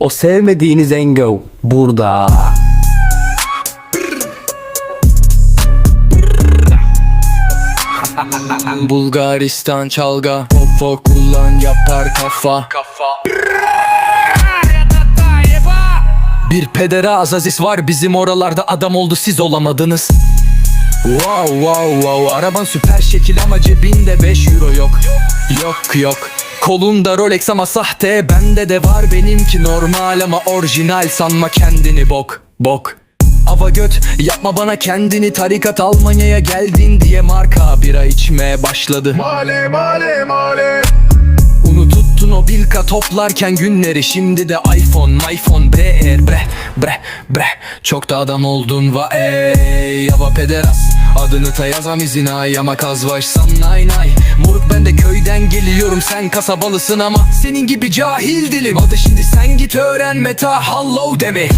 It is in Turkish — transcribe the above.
O sevmediğiniz Engo burada. Bulgaristan çalga Popo kullan yapar kafa. Bir pedera Aziz var bizim oralarda adam oldu siz olamadınız. Wow wow wow araban süper şekil ama cebinde 5 euro yok. Yok yok Kolunda Rolex ama sahte. Bende de var benimki normal ama orijinal. Sanma kendini bok bok. Ava göt yapma bana kendini. Tarikat Almanya'ya geldin diye marka bira içmeye başladı. Male male male. Unututtun o bilka toplarken günleri. Şimdi de iPhone iPhone bre bre bre bre. Çok da adam oldun va ey Yava pederas Adını ta yazam izin ay. Ama kazvaşsam nay nay geliyorum sen kasabalısın ama Senin gibi cahil dilim. Adı şimdi sen git öğren meta hallow demi